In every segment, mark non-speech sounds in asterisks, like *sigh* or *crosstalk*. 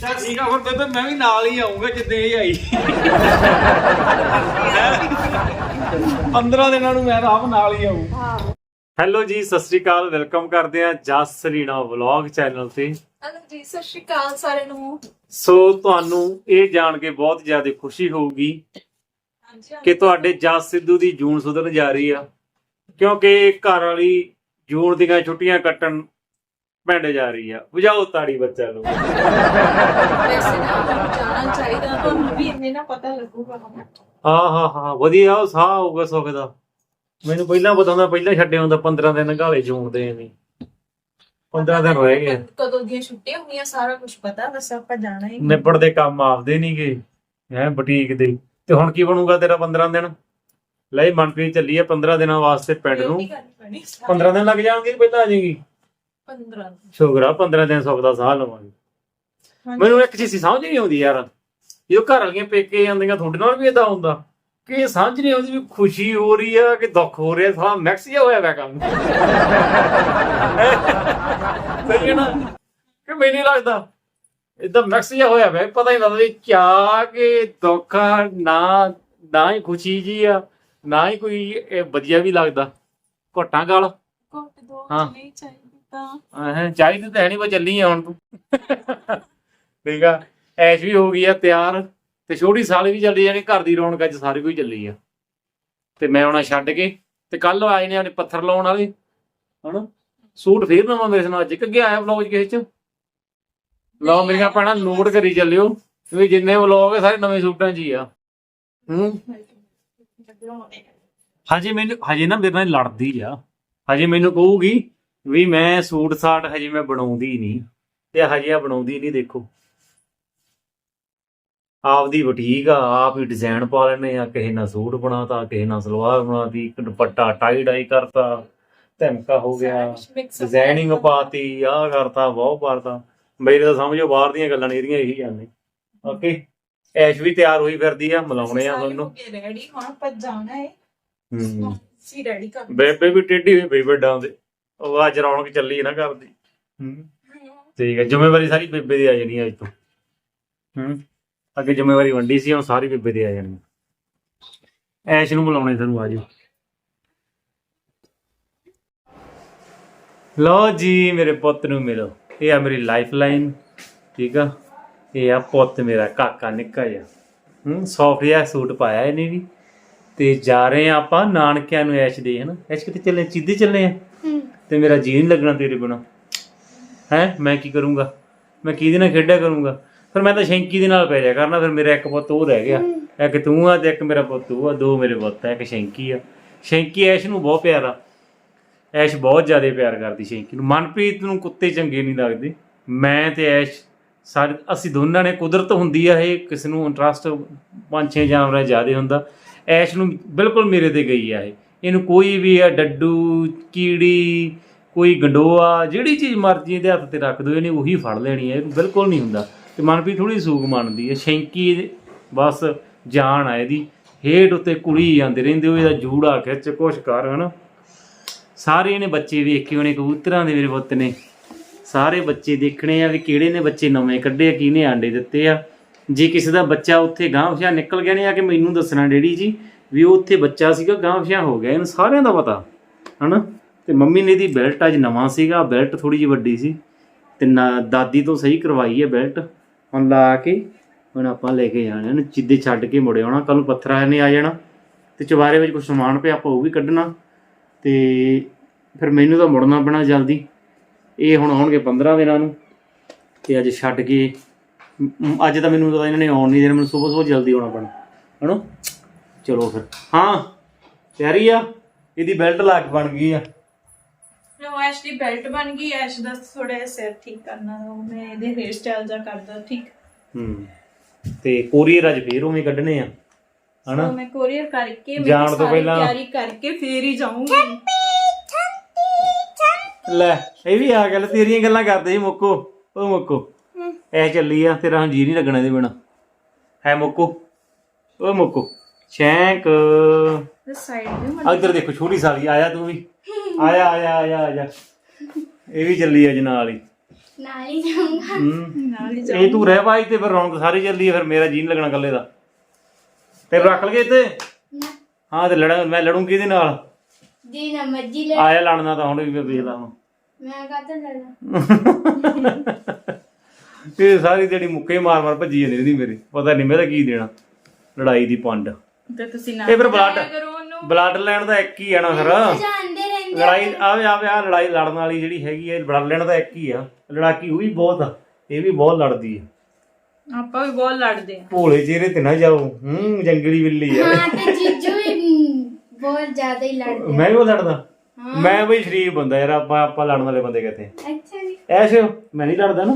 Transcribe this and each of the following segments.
ਚੱਲ ਠੀਕ ਆ ਫਿਰ ਬੇਬੇ ਮੈਂ ਵੀ ਨਾਲ ਹੀ ਆਉਂਗਾ ਜਿੱਦੇ ਇਹ ਆਈ। 15 ਦਿਨਾਂ ਨੂੰ ਮੈਂ ਤਾਂ ਆਪ ਨਾਲ ਹੀ ਆਉਂ ਹੈਲੋ ਜੀ ਸਤਿ ਸ੍ਰੀ ਅਕਾਲ ਵੈਲਕਮ ਕਰਦੇ ਆ ਜਸ ਰੀਣਾ ਵਲੌਗ ਚੈਨਲ ਤੇ। ਹੈਲੋ ਜੀ ਸਤਿ ਸ਼੍ਰੀ ਅਕਾਲ ਸਾਰਿਆਂ ਨੂੰ। ਸੋ ਤੁਹਾਨੂੰ ਇਹ ਜਾਣ ਕੇ ਬਹੁਤ ਜ਼ਿਆਦਾ ਖੁਸ਼ੀ ਹੋਊਗੀ ਹਾਂਜੀ। ਕਿ ਤੁਹਾਡੇ ਜਸ ਸਿੱਧੂ ਦੀ ਜੂਨ ਸੁਧਰਨ ਜਾ ਰਹੀ ਆ। ਕਿਉਂਕਿ ਘਰ ਵਾਲੀ ਜੂਨ ਦੀਆਂ ਛੁੱਟੀਆਂ ਕੱਟਣ ਪਿੰਡ ਜਾ ਰਹੀ ਆ। ਬੁਝਾਓ ਤਾੜੀ ਬੱਚਾ ਨੂੰ। ਵੈਸੇ ਨਾ ਮੈਨੂੰ ਜਾਣਾ ਚਾਹੀਦਾ ਤੁਹਾਨੂੰ ਵੀ ਇੰਨੇ ਨਾ ਪਤਾ ਲੱਗੂਗਾ। ਹਾਂ ਹਾਂ ਹਾਂ ਵਧੀਆ ਉਹ ਸਾਹ ਆਊਗਾ ਸੁੱਖ ਦਾ। ਮੈਨੂੰ ਪਹਿਲਾਂ ਪਤਾ ਹੁੰਦਾ ਪਹਿਲਾਂ ਛੱਡੇ ਹੁੰਦਾ 15 ਦਿਨ ਘਾਲੇ ਜੂਨ ਦੇ ਐਵੇਂ 15 ਦਿਨ ਰਹਿ ਗਏ। ਕਦੋਂ ਦੀਆਂ ਛੁੱਟੀਆਂ ਹੋਈਆਂ ਸਾਰਾ ਕੁਝ ਪਤਾ ਬਸ ਆਪਾਂ ਜਾਣਾ ਹੀ ਨਿਬੜਦੇ ਕੰਮ ਆਪਦੇ ਨਹੀਂਗੇ ਹੈ ਬੁਟੀਕ ਦੇ। ਤੇ ਹੁਣ ਕੀ ਬਣੂਗਾ ਤੇਰਾ 15 ਦਿਨ? ਲੈ ਮਨਪ੍ਰੀਤ ਚੱਲੀ ਆ 15 ਦਿਨਾਂ ਵਾਸਤੇ ਪਿੰਡ ਨੂੰ। 15 ਦਿਨ ਲੱਗ ਜਾਣਗੇ ਪਹਿਲਾਂ ਆ ਜਾਏਗੀ। 15 ਸ਼ੁਕਰ ਆ 15 ਦਿਨ ਸੁੱਖ ਦਾ ਸਾਹ ਲਵਾਂਗੇ। ਮੈਨੂੰ ਇੱਕ ਚੀਜ਼ ਸਮਝ ਨਹੀਂ ਆਉਂਦੀ ਯਾਰ। ਜਦੋਂ ਘਰ ਵਾਲੀਆਂ ਪੇਕੇ ਜਾਂਦੀਆਂ ਤੁਹਾਡੇ ਨਾਲ ਵੀ ਇਦਾਂ ਹੁੰਦਾ। ਕਿ ਇਹ ਸਮਝ ਨਹੀਂ ਆਉਂਦੀ ਵੀ ਖੁਸ਼ੀ ਹੋ ਰਹੀ ਆ ਕਿ ਦੁੱਖ ਹੋ ਰਿਹਾ ਸਾਲਾ ਮਿਕਸ ਜਿਹਾ ਹੋਇਆ ਪਿਆ ਕੰਮ। ਸਹੀ ਹੈ ਨਾ? ਕਿ ਮੈਨੂੰ ਨਹੀਂ ਲੱਗਦਾ। ਇਦਾਂ ਮਿਕਸ ਜਿਹਾ ਹੋਇਆ ਪਿਆ ਪਤਾ ਹੀ ਨਹੀਂ ਲੱਗਦਾ ਵੀ ਕਿਆ ਕਿ ਦੁੱਖ ਆ ਨਾ ਨਾ ਹੀ ਖੁਸ਼ੀ ਜੀ ਆ ਨਾ ਹੀ ਕੋਈ ਇਹ ਵਧੀਆ ਵੀ ਲੱਗਦਾ। ਘਟਾਂ ਗਾਲ। ਦੋ ਹਾਂ। ਨਹੀਂ ਚਾਹੀਦੀ। ਤਾਂ। ਹਾਂ ਚਾਹੀਦੀ ਤਾਂ ਹੈ ਨਹੀਂ ਬਸ ਚੱਲੀ ਆ ਹੁਣ ਤੂੰ। ਠੀਕ ਆ ਐਸ਼ ਵੀ ਹੋ ਗਈ ਆ ਤਿਆਰ। ਤੇ ਛੋਟੀ ਸਾਲੀ ਵੀ ਚੱਲੀ ਜਾਣੀ ਘਰ ਦੀ ਰੌਣਕ ਅੱਜ ਸਾਰੀ ਕੋਈ ਚੱਲੀ ਆ। ਤੇ ਮੈਂ ਆਉਣਾ ਛੱਡ ਕੇ ਤੇ ਕੱਲ ਆਏ ਨੇ ਆਪਣੇ ਪੱਥਰ ਲਾਉਣ ਵਾਲੇ। ਹਨਾ? ਸੂਟ ਫੇਰ ਨਵਾਂ ਮੇਰੇ ਨਾਲ ਅੱਜ ਕਿ ਆਇਆ ਵਲੌਗ ਕਿਸੇ ਚ। ਲਓ ਮੇਰੀਆਂ ਭੈਣਾਂ ਨੋਟ ਕਰੀ ਚੱਲਿਓ। ਵੀ ਜਿੰਨੇ ਵਲੌਗ ਆ ਸਾਰੇ ਨਵੇਂ ਸੂਟਾਂ 'ਚ ਹੀ ਆ। ਹੂੰ? ਹਜੇ ਮੈਨੂੰ ਹਜੇ ਨਾ ਮੇਰੇ ਨਾਲ ਲੜਦੀ ਆ। ਹਜੇ ਮੈਨੂੰ ਕਹੂਗੀ ਵੀ ਮੈਂ ਸੂਟ ਸਾਟ ਹਜੇ ਮੈਂ ਬਣਾਉਂਦੀ ਨਹੀਂ ਤੇ ਹਜੇ ਆ ਬਣਾਉਂਦੀ ਨਹੀਂ ਦੇਖੋ। ਆਪਦੀ ਬੁਟੀਕ ਆ ਆਪ ਹੀ ਡਿਜ਼ਾਈਨ ਪਾ ਲੈਣੇ ਆ ਕਿਸੇ ਨਾਲ ਸੂਟ ਬਣਾਤਾ ਕਿਸੇ ਨਾਲ ਸਲਵਾਰ ਬਣਾਤੀ ਇੱਕ ਦੁਪੱਟਾ ਟਾਈ ਡਾਈ ਕਰਤਾ ਧਮਕਾ ਹੋ ਗਿਆ ਡਿਜ਼ਾਈਨਿੰਗ ਪਾਤੀ ਆ ਕਰਤਾ ਬਹੁਤ ਕਰਤਾ। ਮੇਰੇ ਤਾਂ ਸਮਝੋ ਬਾਹਰ ਦੀਆਂ ਗੱਲਾਂ ਨਹੀਂ ਇਹਦੀਆਂ ਇਹੀ ਜਾਂਦੇ। ਓਕੇ? ਐਸ਼ ਵੀ ਤਿਆਰ ਹੋਈ ਫਿਰਦੀ ਆ ਮਿਲਾਉਣੇ ਆ ਤੁਹਾਨੂੰ। ਰੈਡੀ ਹੁਣ ਆਪਾਂ ਜਾਣਾ ਹੈ ਹੂੰ। ਸੀ ਰੈਡੀ ਕਰ ਬੇਬੇ ਵੀ ਟੇਢੀ ਹੋਈ ਪਈ ਵੱਡਾਂ ਦੇ ਉਹ ਅੱਜ ਰੌਣਕ ਚੱਲੀ ਨਾ ਕਰਦੀ ਹੂੰ। ਠੀਕ ਹੈ ਜ਼ਿੰਮੇਵਾਰੀ ਸਾਰੀ ਬੇਬੇ ਦੀ ਆ ਜਾਣੀ ਅੱਜ ਤੋਂ ਹੂੰ। ਅੱਗੇ ਜ਼ਿੰਮੇਵਾਰੀ ਵੰਡੀ ਸੀ ਹੁਣ ਸਾਰੀ ਬੇਬੇ ਦੀ ਆ ਜਾਣੀ ਐਸ਼ ਨੂੰ ਬੁਲਾਉਣੇ ਤੈਨੂੰ ਆਜੋ ਲਓ ਜੀ ਮੇਰੇ ਪੁੱਤ ਨੂੰ ਮਿਲੋ। ਇਹ ਆ ਮੇਰੀ ਲਾਈਫ ਲਾਈਨ ਠੀਕ ਆ? ਇਹ ਆ ਪੁੱਤ ਮੇਰਾ ਕਾਕਾ ਨਿੱਕਾ ਜਿਹਾ। ਹੂੰ ਸੌਫਟ ਜਿਹਾ ਸੂਟ ਪਾਇਆ ਇਹਨੇ ਵੀ। ਤੇ ਜਾ ਰਹੇ ਆ ਆਪਾਂ ਨਾਨਕਿਆਂ ਨੂੰ ਐਸ਼ ਦੇ ਹਨਾ? ਐਸ਼ ਕਿਤੇ ਚੱਲੇ? ਚੀਦੇ ਚੱਲੇ ਆ? ਤੇ ਮੇਰਾ ਜੀ ਨਹੀਂ ਲੱਗਣਾ ਤੇਰੇ ਬਿਨਾ। ਹੈ? ਮੈਂ ਕੀ ਕਰੂੰਗਾ? ਮੈਂ ਕਿਹਦੇ ਨਾਲ ਖੇਡਿਆ ਕਰੂੰਗਾ? ਫਿਰ ਮੈਂ ਤਾਂ ਸ਼ੈਂਕੀ ਦੇ ਨਾਲ ਪੈ ਜਾ ਕਰਨਾ, ਫਿਰ ਮੇਰਾ ਇੱਕ ਪੁੱਤ ਉਹ ਰਹਿ ਗਿਆ। ਇੱਕ ਤੂੰ ਆ ਤੇ ਇੱਕ ਮੇਰਾ ਪੁੱਤ ਉਹ ਆ, ਦੋ ਮੇਰੇ ਪੁੱਤ ਆ, ਇੱਕ ਸ਼ੈਂਕੀ ਆ। ਸ਼ੈਂਕੀ ਐਸ਼ ਨੂੰ ਬਹੁਤ ਪਿਆਰਾ ਐਸ਼ ਬਹੁਤ ਜ਼ਿਆਦਾ ਪਿਆਰ ਕਰਦੀ ਸ਼ੈਂਕੀ ਨੂੰ। ਮਨਪ੍ਰੀਤ ਨੂੰ ਕੁੱਤੇ ਚੰਗੇ ਨਹੀਂ ਲੱਗਦੇ। ਮੈਂ ਤੇ ਐਸ਼ ਸਾਰੇ, ਅਸੀਂ ਦੋਨਾਂ ਨੇ ਕੁਦਰਤ ਹੁੰਦੀ ਆ, ਇਹ ਕਿਸੇ ਨੂੰ ਇੰਟਰਸਟ ਪੰਜ ਛੇ ਜਾਨਵਰਾਂ ਜ਼ਿਆਦਾ ਹੁੰਦਾ। ਐਸ਼ ਨੂੰ ਬਿਲਕੁਲ ਮੇਰੇ ਤੇ ਗਈ ਆ ਇਹ। ਇਹਨੂੰ ਕੋਈ ਵੀ ਆ, ਡੱਡੂ, ਕੀੜੀ, ਕੋਈ ਗੰਡੋਆ, ਜਿਹੜੀ ਚੀਜ਼ ਮਰਜ਼ੀ ਇਹਦੇ ਹੱਥ ਤੇ ਰੱਖ ਦੋ ਇਹਨੇ ਉਹੀ ਫੜ ਲੈਣੀ ਹੈ ਇਹਨੂੰ ਬਿਲਕੁਲ ਨਹੀਂ ਹੁੰਦਾ। ਤੇ ਮਨਪ੍ਰੀਤ ਥੋੜੀ ਸੂਗ ਮੰਨਦੀ ਹੈ ਸ਼ੈਂਕੀ ਬਸ ਜਾਨ ਆ ਇਹਦੀ। ਹੇਠ ਉੱਤੇ ਕੁੜੀ ਜਾਂਦੇ ਰਹਿੰਦੇ, ਉਹ ਇਹਦਾ ਜੂੜਾ ਖਿੱਚ ਕੁਛ ਕਰ, ਹਨਾ। ਸਾਰੇ ਇਹਨੇ ਬੱਚੇ ਵੇਖੇ ਹੋਣੇ, ਕਬੂਤਰਾਂ ਦੇ ਮੇਰੇ ਪੁੱਤ ਨੇ। ਸਾਰੇ ਬੱਚੇ ਦੇਖਣੇ ਆ ਵੀ ਕਿਹੜੇ ਨੇ ਬੱਚੇ ਨਵੇਂ ਕੱਢੇ ਆ, ਕਿਹਨੇ ਆਂਡੇ ਦਿੱਤੇ ਆ। ਜੇ ਕਿਸੇ ਦਾ ਬੱਚਾ ਉੱਥੇ ਗਾਂਹ ਫਿਆ ਨਿਕਲ ਗਿਆ ਨੇ, ਆ ਕੇ ਮੈਨੂੰ ਦੱਸਣਾ ਡੈਡੀ ਜੀ। ਵੀ ਉਹ ਉੱਥੇ ਬੱਚਾ ਸੀਗਾ ਗਾਂਵ ਫਿਆ ਹੋ ਗਿਆ, ਇਹਨੂੰ ਸਾਰਿਆਂ ਦਾ ਪਤਾ, ਹਨਾ? ਤੇ ਮੰਮੀ ਨੇ ਇਹਦੀ ਬੈਲਟ ਅੱਜ ਨਵਾਂ ਸੀਗਾ ਬੈਲਟ ਥੋੜੀ ਜਿਹੀ ਵੱਡੀ ਸੀ, ਤੇ ਨਾ- ਦਾਦੀ ਤੋਂ ਸਹੀ ਕਰਵਾਈ ਹੈ ਬੈਲਟ ਹੁਣ ਲਾ ਕੇ ਹੁਣ ਆਪਾਂ ਲੈ ਕੇ ਜਾਣਾ, ਇਹਨੂੰ ਜਿੱਦੇ ਛੱਡ ਕੇ ਮੁੜੇ ਆਉਣਾ ਕੱਲ ਨੂੰ ਪੱਥਰਾਂ ਨੇ ਆ ਜਾਣਾ, ਤੇ ਚਵਾਰੇ ਵਿੱਚ ਕੁਝ ਸਮਾਨ ਪਿਆ, ਆਪਾਂ ਉਹ ਵੀ ਕੱਢਣਾ, ਤੇ ਫਿਰ ਮੈਨੂੰ ਤਾਂ ਮੁੜਨਾ ਪੈਣਾ ਜਲਦੀ, ਇਹ ਹੁਣ ਆਉਣਗੇ 15 ਦਿਨਾਂ ਨੂੰ, ਤੇ ਅੱਜ ਛੱਡ ਕੇ ਅੱਜ ਤਾਂ ਮੈਨੂੰ ਪਤਾ ਇਹਨਾਂ ਨੇ ਆਉਣ ਨਹੀਂ ਦੇਣਾ, ਮੈਨੂੰ ਸਵੇਰ ਸਵੇਰ ਜਲਦੀ ਆਉਣਾ ਪੈਣਾ, ਹਨਾ? ਚਲੋ ਫਿਰ। ਹਾਂ ਤਿਆਰੀ ਆ? ਇਹਦੀ ਬੈਲਟ ਲਾ ਕੇ ਬਣ ਗਈ ਆ। ਲੋ ਐਸ਼ ਦੀ ਬੈਲਟ ਬਣ ਗਈ। ਐਸ਼ ਦਾ ਥੋੜਾ ਜਿਹਾ ਸਿਰ ਠੀਕ ਕਰਨਾ ਉਹ ਮੈਂ ਇਹਦੇ ਹੇਅਰ ਸਟਾਈਲ ਦਾ ਕਰਦਾ ਠੀਕ। ਹੂੰ ਤੇ ਕੋਰੀਅਰ ਅੱਜ ਫੇਰ ਉਵੇਂ ਕੱਢਣੇ ਆ ਹਨਾ? ਮੈਂ ਕੋਰੀਅਰ ਕਰਕੇ ਜਾਣ ਮੇਰੀ ਤੋਂ ਪਹਿਲਾਂ- ਤਿਆਰੀ ਕਰਕੇ ਫੇਰ ਹੀ ਜਾਊਂਗੀ। ਲੈ ਇਹ ਵੀ ਆ ਗੱਲ ਤੇਰੀਆਂ ਗੱਲਾਂ ਕਰਦੇ ਸੀ ਮੁੱਕੋ। ਉਹ ਮੁੱਕੋ ਐ ਚੱਲੀ ਆ ਤੇਰਾ ਹੁਣ ਜੀ ਨਹੀਂ ਲੱਗਣਾ ਇਹਦੇ ਬਿਨਾ। ਹੈ ਮੁੱਕੋ ਉਹ ਮੁੱਕੋ। ਸ਼ੈਂਕ। ਤੇ ਸਾਈਡ ਦੇ ਇੱਧਰ ਦੇਖੋ ਛੋਟੀ ਸਾਲੀ ਆਇਆ ਤੂੰ ਵੀ? *laughs* ਆਇਆ ਆਇਆ ਆਇਆ ਆਇਆ। ਇਹ ਵੀ ਚੱਲੀ ਅੱਜ ਨਾਲ ਹੀ। ਨਾਲ ਹੀ ਜਾਊਂਗਾ। ਹੂੰ। ਨਾਲ ਹੀ ਇਹ ਤੂੰ ਰਹਿ ਭਾਈ ਤੇ ਫਿਰ ਰੌਣਕ ਸਾਰੀ ਚੱਲਦੀ ਹੈ ਫਿਰ ਮੇਰਾ ਜੀਨ ਲੱਗਣਾ ਇਕੱਲੇ ਦਾ। ਤੇ ਰੱਖ ਲਗੇ ਇੱਥੇ? ਨਾ। ਹਾਂ ਤੇ ਲੜਾ ਮੈਂ ਲੜੂੰਗੀ ਇਹਦੇ ਨਾਲ। ਜੀ ਨਾ ਮੱਜੀ ਲੈ ਆਇਆ ਲੜਨਾ ਤਾਂ ਹੁਣ ਵੀ ਮੈਂ ਵੇਖ ਲਾ ਹੁਣ। ਮੈਂ ਕਾਹਤੋਂ ਲੜਾਂ? *laughs* ਇਹ ਸਾਰੀ ਜਿਹੜੀ ਮੁੱਕੇ ਮਾਰ ਮਾਰ ਭੱਜੀ ਜਾਂਦੀ ਰਹਿੰਦੀ ਮੇਰੀ। ਪਤਾ ਨਹੀਂ ਮੈਂ ਤਾਂ ਕੀ ਦੇਣਾ। ਲੜਾਈ ਦੀ ਪੰਡ। ਤੇ ਤੁਸੀਂ ਨਾ ਇਹ ਫਿਰ ਬਲੱਡ ਕਰੋ ਉਹਨੂੰ। ਬਲੱਡ ਲੈਣ ਦਾ ਇੱਕ ਹੀ ਆ ਨਾ ਫਿਰ। ਜਾਂਦੇ ਰਹਿੰਦੇ ਲੜਾਈ ਆਵੇ ਆਵੇ ਆ ਲੜਾਈ ਲੜਨ ਵਾਲੀ ਜਿਹੜੀ ਹੈਗੀ ਹੈ ਬਲੱਡ ਲੈਣ ਦਾ ਇੱਕ ਹੀ ਆ। ਲੜਾਕੀ ਉਹ ਵੀ ਬਹੁਤ ਆ ਇਹ ਵੀ ਬਹੁਤ ਲੜਦੀ ਆ। ਆਪਾਂ ਵੀ ਬਹੁਤ ਲੜਦੇ ਆ। ਭੋਲੇ ਚਿਹਰੇ ਤੇ ਨਾ ਜਾਓ। ਹੂੰ ਜੰਗਲੀ ਬਿੱਲੀ ਆ। ਹਾਂ ਤੇ ਜੀਜੂ ਵੀ ਮ, ਬਹੁਤ ਜ਼ਿਆਦਾ ਹੀ ਲੜਦੇ ਮੈਂ ਵੀ ਉਹ ਲੜਦਾ। ਮੈਂ ਬਈ ਸ਼ਰੀਫ ਬੰਦਾ ਯਾਰ ਆਪਾਂ ਆਪਾਂ ਲੜਨ ਵਾਲੇ ਬੰਦੇ ਕਿੱਥੇ ਅੱਛਾ ਜੀ। ਐਸ਼ ਮੈਂ ਨਹੀਂ ਲੜਦਾ ਨਾ।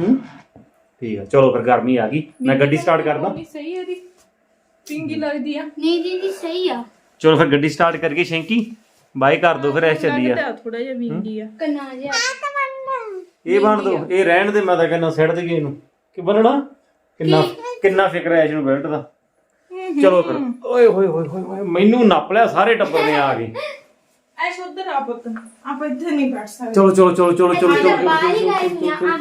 ਹੂੰ? ਠੀਕ ਆ ਚਲੋ ਫਿਰ ਗਰਮੀ ਆ ਗਈ। ਮੈਂ ਗੱਡੀ ਸਟਾਰਟ ਕਰਦਾ। ਸਹੀ ਹੈ ਦੀ ਪਿੰਗੀ ਲੱਗਦੀ ਆ ਨਹੀਂ ਦੀਦੀ ਸਹੀ ਆ ਚਲੋ ਫਿਰ ਗੱਡੀ ਸਟਾਰਟ ਕਰਕੇ ਸ਼ੈਂਕੀ ਬਾਈ ਕਰ ਦੋ ਫਿਰ ਐਸ਼ ਚੱਲੀ ਆ ਲੱਗਦਾ ਥੋੜਾ ਜਿਹਾ ਵਿੰਗੀ ਆ ਕਨਾ ਜਿਹਾ ਇਹ ਬਣ ਦੋ ਇਹ ਰਹਿਣ ਦੇ ਮੈਂ ਤਾਂ ਕਹਿੰਦਾ ਸਿੱਟ ਦੇ ਇਹਨੂੰ ਕਿ ਬਣਨਾ ਕਿੰਨਾ ਕਿੰਨਾ ਫਿਕਰ ਹੈ ਇਸ ਨੂੰ ਬੈਲਟ ਦਾ ਚਲੋ ਫਿਰ ਓਏ ਹੋਏ ਹੋਏ ਹੋਏ ਹੋਏ ਮੈਨੂੰ ਨੱਪ ਲਿਆ ਸਾਰੇ ਟੱਬਰ ਨੇ ਆ ਕੇ ਐਸ਼ ਉਧਰ ਆ ਪੁੱਤ ਆਪਾਂ ਇੱਥੇ ਨਹੀਂ ਬੈਠ ਸਕਦੇ ਚਲੋ ਚਲੋ ਚਲੋ ਚਲੋ ਚਲੋ ਚਲੋ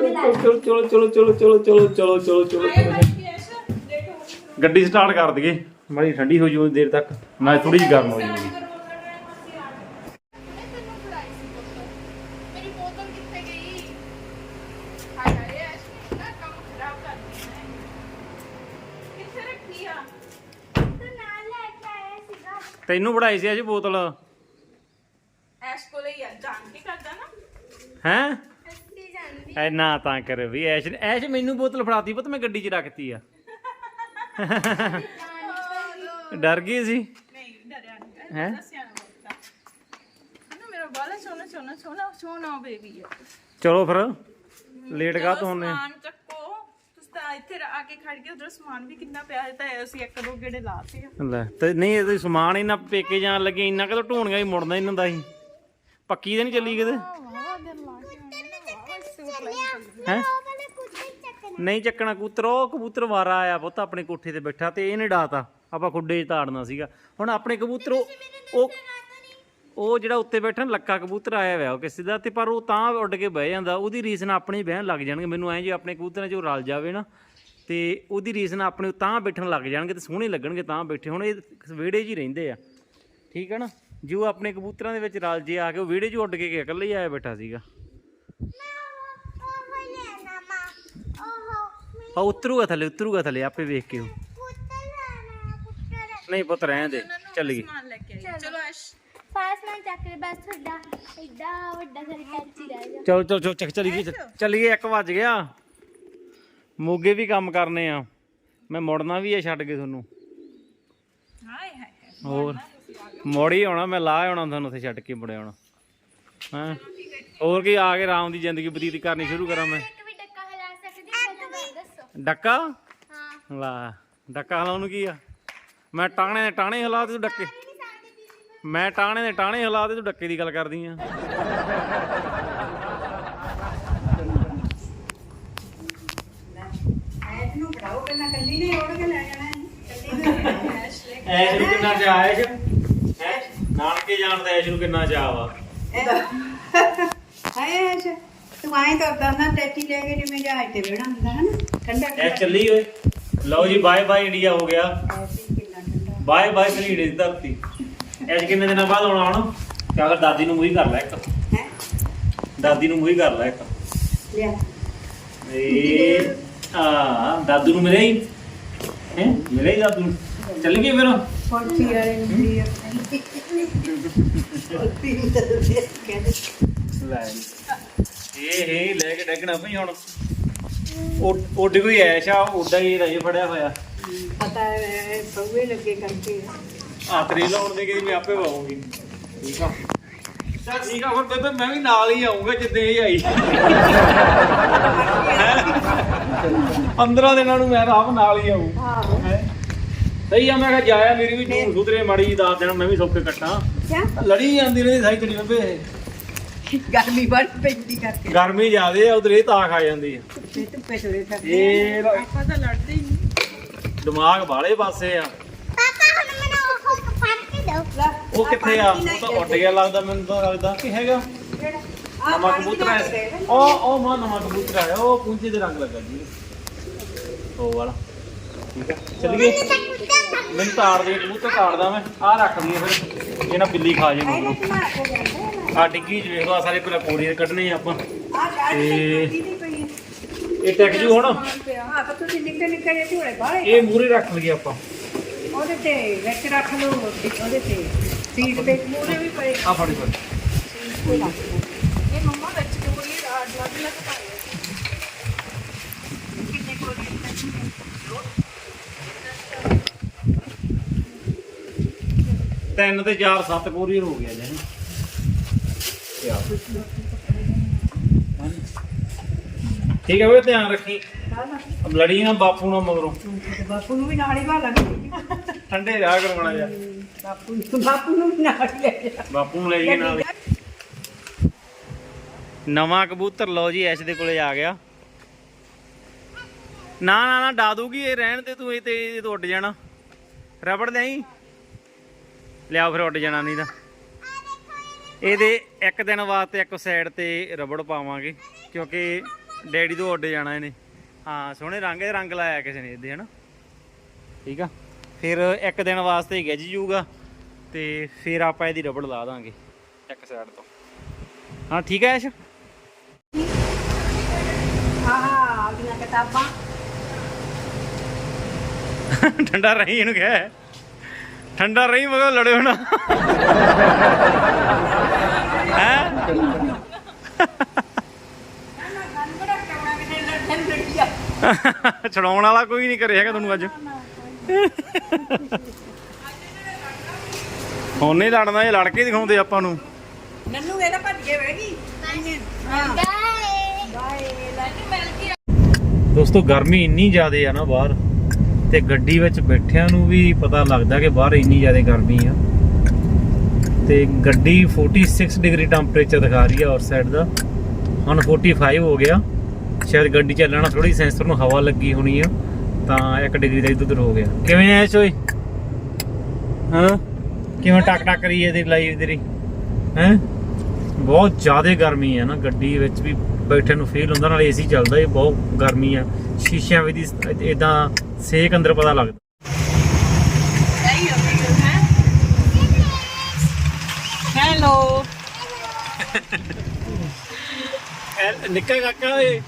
ਗਏ ਚਲੋ ਚਲੋ ਚਲੋ ਚਲੋ ਚਲੋ ਚਲੋ ਚਲੋ ਚਲੋ ਚਲੋ ਗੱਡੀ ਸਟਾਰਟ ਕਰ ਦਈਏ। ਮਾੜੀ ਠੰਡੀ ਹੋ ਜੂ ਦੇਰ ਤੱਕ। ਨਾ ਥੋੜੀ ਜਿਹੀ ਗਰਮ ਹੋ ਜੂਗੀ ਮੇਰੀ ਬੋਤਲ ਕਿੱਥੇ ਗਈ? ਹਾਏ ਹਾਏ ਐਸ਼ ਨਾ ਕੰਮ ਖਰਾਬ ਕਰ ਦਿੱਤਾ ਹੈ ਕਿੱਥੇ ਰੱਖੀ ਆ? ਤੂੰ ਨਾਲ ਲੈ ਕੇ ਆਇਆ ਸੀਗਾ। ਤੈਨੂੰ ਬੜਾਈ ਸੀ ਅੱਜ ਬੋਤਲ? ਐਸ਼ ਕੋਲੇ ਹੀ ਆ ਜਾਣ ਕੇ ਕਰਦਾ ਨਾ। ਹੈ? ਐ ਨਾ ਤਾਂ ਕਰ ਵੀ ਐਸ਼ ਐਸ਼ ਮੈਨੂੰ ਬੋਤਲ ਫੜਾਤੀ ਪਤ ਮੈਂ ਗੱਡੀ 'ਚ ਰੱਖਤੀ ਆ। ਡਰ ਗਈ ਸੀ ਨਹੀਂ ਡਰਿਆ ਨਹੀਂ ਹੈ ਦੱਸਿਆ ਨਾ ਬੋਲਦਾ ਨਾ ਮੇਰਾ ਬਾਲਾ ਸੋਨਾ ਸੋਨਾ ਸੋਨਾ ਸੋਨਾ ਬੇਬੀ ਹੈ ਚਲੋ ਫਿਰ ਲੇਟ ਕਾ ਤੋਂ ਨੇ ਸਮਾਨ ਚੱਕੋ ਤੁਸੀਂ ਤਾਂ ਇੱਥੇ ਆ ਕੇ ਖੜ ਕੇ ਉਧਰ ਸਮਾਨ ਵੀ ਕਿੰਨਾ ਪਿਆ ਹੈ ਤਾਂ ਅਸੀਂ ਇੱਕ ਦੋ ਗੇੜੇ ਲਾਤੇ ਆ ਲੈ ਤੇ ਨਹੀਂ ਇਹ ਸਮਾਨ ਇਹਨਾਂ ਪੇਕੇ ਜਾਣ ਲੱਗੇ ਇੰਨਾ ਕਦੋਂ ਢੋਣੀਆਂ ਹੀ ਮੁੜਨਾ ਇਹਨਾਂ ਦਾ ਸੀ ਪੱਕੀ ਤਾਂ ਨਹੀਂ ਚੱਲੀ ਕਿਤੇ ਵਾਹ ਦਿਨ ਲਾ ਕੇ ਆਉਂਦੇ ਨਾ ਵਾਹ ਸੂਟ ਲੈ ਕੇ ਹੈ ਵਾਲੇ ਕੁੱਤੇ ਚੱਕਣਾ ਨਹੀਂ ਚੱਕਣਾ ਕਬੂਤਰ, ਉਹ ਕਬੂਤਰ ਵਾਰਾ ਆਇਆ ਪੁੱਤ ਆਪਣੇ ਕੋਠੇ ਤੇ ਬੈਠਾ ਤੇ ਇਹਨੇ ਡਾਤਾ ਆਪਾਂ ਖੁੱਡੇ 'ਚ ਤਾੜਨਾ ਸੀਗਾ। ਹੁਣ ਆਪਣੇ ਕਬੂਤਰ, ਉਹ ਉਹ ਉਹ ਜਿਹੜਾ ਉੱਤੇ ਬੈਠਾ ਨਾ, ਲੱਕਾ ਕਬੂਤਰ ਆਇਆ ਹੋਇਆ, ਉਹ ਕਿਸੇ ਦਾ ਤੇ ਪਰ ਉਹ ਤਾਂ ਉੱਡ ਕੇ ਬਹਿ ਜਾਂਦਾ। ਉਹਦੀ ਰੀਸ ਨਾਲ ਆਪਣੇ ਬਹਿਣ ਲੱਗ ਜਾਣਗੇ। ਮੈਨੂੰ ਐਂ ਜੇ ਆਪਣੇ ਕਬੂਤਰਾਂ 'ਚ ਉਹ ਰਲ ਜਾਵੇ ਨਾ, ਤੇ ਉਹਦੀ ਰੀਸ ਆਪਣੇ ਤਾਂ ਬੈਠਣ ਲੱਗ ਜਾਣਗੇ ਤੇ ਸੋਹਣੇ ਲੱਗਣਗੇ ਤਾਂ ਬੈਠੇ। ਹੁਣ ਇਹ ਵਿਹੜੇ 'ਚ ਹੀ ਰਹਿੰਦੇ ਆ। ਠੀਕ ਹੈ ਨਾ? ਜੋ ਆਪਣੇ ਕਬੂਤਰਾਂ ਦੇ ਵਿੱਚ ਰਲ ਜੇ ਆ ਕੇ, ਉਹ ਵਿਹੜੇ 'ਚ ਉੱਡ ਕੇ ਗਿਆ ਇਕੱਲੇ ਹੀ ਆਇਆ ਬੈਠਾ ਸੀਗਾ। ਉਹ ਲੈਣਾ ਮਾ ਉਹ ਆ ਉਤਰੂਗਾ ਥੱਲੇ ਉਤਰੂਗਾ ਥੱਲੇ ਆਪੇ ਵੇਖ ਕੇ ਉਹ ਨਹੀਂ ਪੁੱਤ ਰਹਿਣ ਦੇ ਚੱਲ ਗਈ ਸਮਾਨ ਲੈ ਕੇ ਆਈ। ਚਲੋ। ਐਸ਼। ਫਾਸਟ ਨਾਲ ਚੱਕ ਲੈ ਬਸ ਤੁਹਾਡਾ ਐਡਾ ਵੱਡਾ ਸਾਰੀ ਟੈਚੀ ਰਹਿ ਜਾ ਚਲੋ ਚਲੋ ਚਲੋ ਚੱਕ ਚਲੀਏ ਚੱਲੀਏ 1 ਵੱਜ ਗਿਆ। ਮੋਗੇ ਵੀ ਕੰਮ ਕਰਨੇ ਆ। ਮੈਂ ਮੁੜਨਾ ਵੀ ਆ ਛੱਡ ਕੇ ਤੁਹਾਨੂੰ। ਹਾਏ ਹਾਏ ਹੋਰ ਮੁੜ ਆਉਣਾ ਮੈਂ ਲਾ ਆਉਣਾ ਤੁਹਾਨੂੰ ਉੱਥੇ ਛੱਡ ਕੇ ਮੁੜ ਆਉਣਾ। ਹਾਂ? ਹੋਰ ਕੀ ਆ ਕੇ ਆਰਾਮ ਦੀ ਜ਼ਿੰਦਗੀ ਬਤੀਤ ਕਰਨੀ ਸ਼ੁਰੂ ਕਰਾਂ ਮੈਂ ਇੱਕ ਵੀ ਡੱਕਾ ਹਿਲਾ ਸਕਦੀ ਹੈ ਤਾਂ ਗੱਲ ਦੱਸੋ ਡੱਕਾ? ਹਾਂ। ਲਾ ਡੱਕਾ ਹਲਾਉਣ ਨੂੰ ਕੀ ਆ? ਮੈਂ ਟਾਣੇ ਦੇ ਟਾਣੇ ਹਿਲਾ ਤੇ ਤੂੰ ਡੱਕੇ ਮੈਂ ਟਾਣੇ ਦੇ ਟਾਣੇ ਹਿਲਾ ਤੇ ਤੂੰ ਡੱਕੇ ਦੀ ਗੱਲ ਕਰਦੀ ਆ। ਐਸ਼ ਨੂੰ ਕਿੰਨਾ ਚਾਹ ਐਸ਼? ਹੈ? ਨਾਨਕੇ ਜਾਣ ਦਾ ਐਸ਼ ਨੂੰ ਕਿੰਨਾ ਚਾਹ ਵਾ? ਹਾਏ ਐਸ਼। ਤੂੰ ਤਾਂ ਉਦਾਂ ਨਾ ਟੈਟੀ ਲੈ ਕੇ ਜਿਵੇਂ ਜਹਾਜ਼ ਤੇ ਬਹਿਣਾ ਹੁੰਦਾ ਹੈ ਨਾ ਠੰਡਾ। ਐਸ਼ ਚੱਲੀ ਓਏ। ਲਓ ਜੀ ਬਾਏ ਬਾਏ ਇੰਡੀਆ ਹੋ ਗਿਆ। ਐਸੀ ਕਿੰਨਾ ਠੰਡਾ। ਬਾਏ ਬਾਏ ਕਲੀੜੇ ਦੀ ਧਰਤੀ। ਐਸ਼ ਕਿੰਨੇ ਦਿਨਾਂ ਬਾਅਦ ਆਉਣਾ ਹੁਣ ਕਿਆ ਕਰ ਦਾਦੀ ਨੂੰ ਮੂਹੀ ਕਰ ਲੈ ਇੱਕ। ਹੈ? ਦਾਦੀ ਨੂੰ ਮੂਹੀ ਕਰ ਲੈ ਇੱਕ। ਲਿਆ। ਇਹ ਆ ਦਾਦੂ ਨੂੰ ਮਿਲੇ ਹੀ। ਹੈ? ਮਿਲੇ ਹੀ ਦਾਦੂ ਨੂੰ। ਚੱਲ ਗਏ ਫਿਰ। ਪੌਂਚੀ ਵਾਲੇ ਨੂੰ ਵੀ ਆਪਣੀ ਪੌਂਚੀ ਨੂੰ ਤਾਂ ਕਹਿੰਦੇ ਲੈ। ਇਹ ਇਹ ਲੈ ਕੇ ਡੱਗਣਾ ਪਈ ਹੁਣ। ਉੱਡ ਉੱਡ ਕੋਈ ਐਸ਼ ਆ ਉੱਡਾ ਹੀ ਰਹੀ ਫੜਿਆ ਹੋਇਆ। ਪਤਾ ਹੈ ਪਊਏ ਲੱਗੇ ਕਰਕੇ। ਆਤਰੀ ਲਾਉਣ ਦੇ ਕਿ ਮੈਂ ਆਪੇ ਪਾਉਂਗੀ ਠੀਕ ਆ। ਚੱਲ ਠੀਕ ਆ ਹੁਣ ਬੇਬੇ ਮੈਂ ਵੀ ਨਾਲ ਹੀ ਆਉਂਗਾ ਜਿੱਦੇ ਇਹ ਆਈ। 15 ਦਿਨਾਂ ਨੂੰ ਮੈਂ ਤਾਂ ਆਪ ਨਾਲ ਹੀ ਆਉਂ ਆਹੋ। ਸਹੀ ਆ ਮੈਂ ਕਿਹਾ ਜਾਇਆ ਮੇਰੀ ਵੀ ਜੂਨ ਸੁਧਰੇ ਮਾੜੀ ਜੀ ਦੇਣਾ ਮੈਂ ਵੀ ਸੌਕੇ ਕੱਟਾਂ। ਕਿਆ? ਲੜੀ ਜਾਂਦੀ ਰਹੀ ਸਾਈ ਤੇਰੀ ਬੇਬੇ। ਗਰਮੀ ਵੱਧ ਪੈਂਦੀ ਕਰਕੇ। ਗਰਮੀ ਜ਼ਿਆਦੇ ਆ ਉਧਰ ਇਹ ਤਾਂ ਖਾ ਜਾਂਦੀ ਆ। ਤੇ ਧੁੱਪੇ ਤੁਰੇ ਫਿਰਦੇ ਇਹ ਆਪਾਂ ਤਾਂ ਲੜਦੇ ਹੀ ਨਹੀਂ। ਦਿਮਾਗ ਬਾਲੇ ਪਾਸੇ ਆ। ਪਾਪਾ ਹੁਣ ਮੈਨੂੰ ਉਹ ਫੜ ਕੇ ਦਿਓ। ਲੈ ਉਹ ਕਿੱਥੇ ਆ? ਉਹ ਤਾਂ ਉੱਡ ਗਿਆ ਲੱਗਦਾ ਮੈਨੂੰ ਤਾਂ ਲੱਗਦਾ। ਕਿ ਹੈਗਾ? ਕਿਹੜਾ ਨਵਾਂ ਕਬੂਤਰ ਆਇਆ ਉਹ ਉਹ ਮਾਂ ਨਵਾਂ ਕਬੂਤਰ ਆਇਆ। ਉਹ ਪੁੰਜੇ ਦੇ ਰੰਗ ਲੱਗਾ ਜੀ। ਉਹ ਵਾਲਾ। ਠੀਕ ਹੈ ਚੱਲ ਗਏ ਮੈਨੂੰ ਤਾੜ ਦੇ ਕਬੂਤਰ ਤਾੜਦਾ ਮੈਂ। ਆਹ ਰੱਖ ਦਈਏ ਫਿਰ। ਇਹ ਨਾ ਬਿੱਲੀ ਖਾ ਜੇ ਮੈਨੂੰ। ਆ ਡਿੱਗੀ ਚ ਵੇਖ ਲਓ ਆਹ ਸਾਰੇ ਪਹਿਲਾਂ ਕੋਰੀਅਰ ਕੱਢਣੇ ਆ ਆਪਾਂ। ਤੇ-। ਇਹ ਟਿਕ ਜੂ ਹੁਣ। ਹਾਂ ਤਾਂ ਤੁਸੀਂ ਨਿੱਕੇ ਨਿੱਕੇ ਜਿਹੇ ਝੋਲੇ ਬਾਹਲੇ। ਇਹ ਮੂਰੇ ਰੱਖ ਲਈਏ ਆਪਾਂ। ਉਹਦੇ ਤੇ ਵਿੱਚ ਰੱਖ ਲਓ ਉਹਦੇ ਤੇ। ਸੀਟ ਤੇ ਮੂਰੇ ਵੀ ਪਏ। ਆ ਫੜੀ ਫੜੀ ਇਹ ਮੰਮਾ ਵਿੱਚ ਕੋਰੀ ਅਲੱਗ ਅਲੱਗ ਪਾਏ ਕਿੰਨੇ ਕੋਲ ਤਿੰਨ ਤੇ ਚਾਰ ਸੱਤ ਕੋਰੀਅਰ ਹੋ ਗਿਆ ਜੀ। ਠੀਕ ਹੈ ਵੇ ਧਿਆਨ ਰੱਖੀ। ਅਬ ਲੜੀ ਨਾ ਬਾਪੂ ਨਾਲ ਮਗਰੋਂ। ਬਾਪੂ ਨੂੰ ਵੀ ਨਾਲ ਹੀ ਭਾਲਾਂਗੇ ਠੰਡੇ ਰਿਹਾ ਕਰਵਾਉਣਾ ਜਾ। ਬਾਪੂ ਨੂੰ ਬਾਪੂ ਨੂੰ ਵੀ ਨਾਲ ਹੀ ਲੈ ਜਾ। ਬਾਪੂ ਨੂੰ ਲੈ ਗਏ ਨਾਲ ਨਵਾਂ ਕਬੂਤਰ ਲਓ ਜੀ ਐਸ਼ ਦੇ ਕੋਲੇ ਆ ਗਿਆ। ਨਾ ਨਾ ਨਾ ਡਾ ਦੂਗੀ ਇਹ ਰਹਿਣ ਤੇ ਤੂੰ ਇਹ ਤੇ ਉੱਡ ਜਾਣਾ। ਰਬੜ ਲਿਆਈ? ਲਿਆ ਫਿਰ ਉੱਡ ਜਾਣਾ ਨਹੀਂ ਤਾਂ। ਇਹਦੇ ਇੱਕ ਦਿਨ ਵਾਸਤੇ ਇੱਕ ਸਾਈਡ ਤੇ ਰਬੜ ਪਾਵਾਂਗੇ ਕਿਉਂਕਿ ਡੈਡੀ ਤੋਂ ਉੱਡ ਜਾਣਾ ਇਹਨੇ। ਹਾਂ ਸੋਹਣੇ ਰੰਗ ਰੰਗ ਲਾਇਆ ਕਿਸੇ ਨੇ ਇਹਦੇ ਹਨਾ? ਠੀਕ ਆ? ਫਿਰ ਇੱਕ ਦਿਨ ਵਾਸਤੇ ਹੀ ਗਿੱਜ ਜੂਗਾ ਤੇ ਫਿਰ ਆਪਾਂ ਇਹਦੀ ਰਬੜ ਲਾ ਦਾਂਗੇ ਇੱਕ ਸਾਈਡ ਤੋਂ। ਹਾਂ ਠੀਕ ਹੈ ਐਸ਼? ਆਹ ਆਪਣੀਆਂ ਕਿਤਾਬਾਂ। ਠੰਡਾ ਰਹੀ ਇਹਨੂੰ ਕਹਿ। ਠੰਡਾ ਰਹੀ ਮਗਰ ਲੜਿਓ ਨਾ। ਹੈ? ਛਡਾਉਣ ਵਾਲਾ ਕੋਈ ਨਹੀਂ ਕਰੇ ਹੈਗਾ ਤੁਹਾਨੂੰ ਅੱਜ। ਹੁਣ ਨਹੀਂ ਲੜਨਾ ਇਹ ਲੜ ਕੇ ਦਿਖਾਉਂਦੇ ਆਪਾਂ ਨੂੰ। ਨੰਨੂ ਇਹਦਾ ਭੱਜ ਕੇ ਬਹਿ ਗਈ। ਹਾਂ। ਬਾਏ ਬਾਏ ਮੈਨੂੰ ਮਿਲ ਕੇ ਦੋਸਤੋ ਗਰਮੀ ਇੰਨੀ ਜ਼ਿਆਦੇ ਆ ਨਾ ਬਾਹਰ। ਤੇ ਗੱਡੀ ਵਿੱਚ ਬੈਠਿਆਂ ਨੂੰ ਵੀ ਪਤਾ ਲੱਗਦਾ ਕਿ ਬਾਹਰ ਇੰਨੀ ਜ਼ਿਆਦਾ ਗਰਮੀ ਆ। ਤੇ ਗੱਡੀ 46 ਡਿਗਰੀ ਟੈਂਪਰੇਚਰ ਦਿਖਾ ਰਹੀ ਆ ਔਰ ਸਾਈਡ ਦਾ। ਹੁਣ 45 ਹੋ ਗਿਆ। ਸ਼ਾਇਦ ਗੱਡੀ ਚੱਲਣਾ ਥੋੜੀ ਸੈਂਸਰ ਨੂੰ ਹਵਾ ਲੱਗੀ ਹੋਣੀ ਆ, ਤਾਂ 1 ਡਿਗਰੀ ਦਾ ਇੱਧਰ ਹੋ ਗਿਆ। ਕਿਵੇਂ ਐ ਚੋਈ ਹਾਂ? ਕਿਵੇਂ ਟਕ ਟਕ ਕਰੀ ਇਹਦੀ ਲਾਈਵ ਤੇਰੀ? ਹੈ? ਬਹੁਤ ਜ਼ਿਆਦਾ ਗਰਮੀ ਹੈ ਨਾ ਗੱਡੀ ਵਿੱਚ ਵੀ। ਬੈਠੇ ਨੂੰ ਫੀਲ ਹੁੰਦਾ ਨਾਲ ਏਸੀ ਚੱਲਦਾ ਇਹ ਬਹੁਤ ਗਰਮੀ ਆ। ਸ਼ੀਸ਼ਿਆਂ ਵਿੱਚ ਦੀ ਇਦਾਂ ਸੇਕ ਅੰਦਰ ਪਤਾ ਲੱਗਦਾ। ਹੈਲੋ। ਨਿੱਕਾ ਕਾਕਾ ਏ।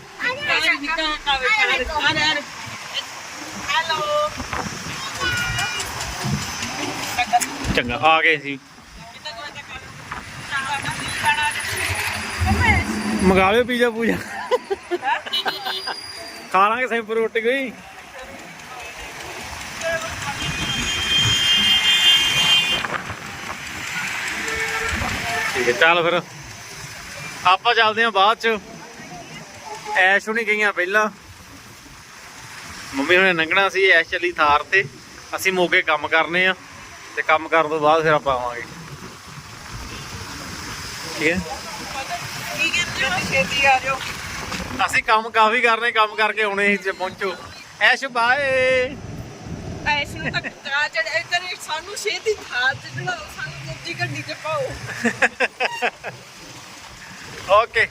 ਚੰਗਾ ਆ ਗਏ ਸੀ। ਮੰਗਾ ਲਿਓ ਪੀਜ਼ਾ ਪੂਜਾ। ਖਾ ਲਾਂਗੇ ਸਿੰਪਲ ਰੋਟੀ ਕੋਈ। ਠੀਕ ਹੈ, ਚੱਲ ਫਿਰ। ਆਪਾਂ ਚੱਲਦੇ ਹਾਂ ਬਾਅਦ ਚ। ਐਸ਼ ਹੁਣੀ ਗਈਆਂ ਪਹਿਲਾਂ। ਮੰਮੀ ਹੁਣੇ ਲੰਘਣਾ ਸੀ ਐਸ਼ ਚੱਲੀ ਥਾਰ ਤੇ। ਅਸੀਂ ਮੋਗੇ ਕੰਮ ਕਰਨੇ ਆ। ਤੇ ਕੰਮ ਕਰਨ ਤੋਂ ਬਾਅਦ ਫਿਰ ਆਪਾਂ ਆਵਾਂਗੇ। ਠੀਕ ਹੈ। ਛੇਤੀ ਆ ਜਾਓ। ਅਸੀਂ ਕੰਮ ਕਾਫੀ ਕਰਨੇ ਕੰਮ ਕਰਕੇ ਹੁਣੇ ਹੀ ਚ ਪਹੁੰਚੋ। ਐਸ਼ ਬਾਏ। ਐਸ਼ ਨੂੰ ਤਾਂ ਕਾ ਚੜ ਇੱਧਰ ਸਾਨੂੰ ਛੇਤੀ ਥਾਰ ਤੇ ਚੜਾਓ ਸਾਨੂੰ ਦੂਜੀ ਗੱਡੀ 'ਚ ਪਾਓ। ਓਕੇ।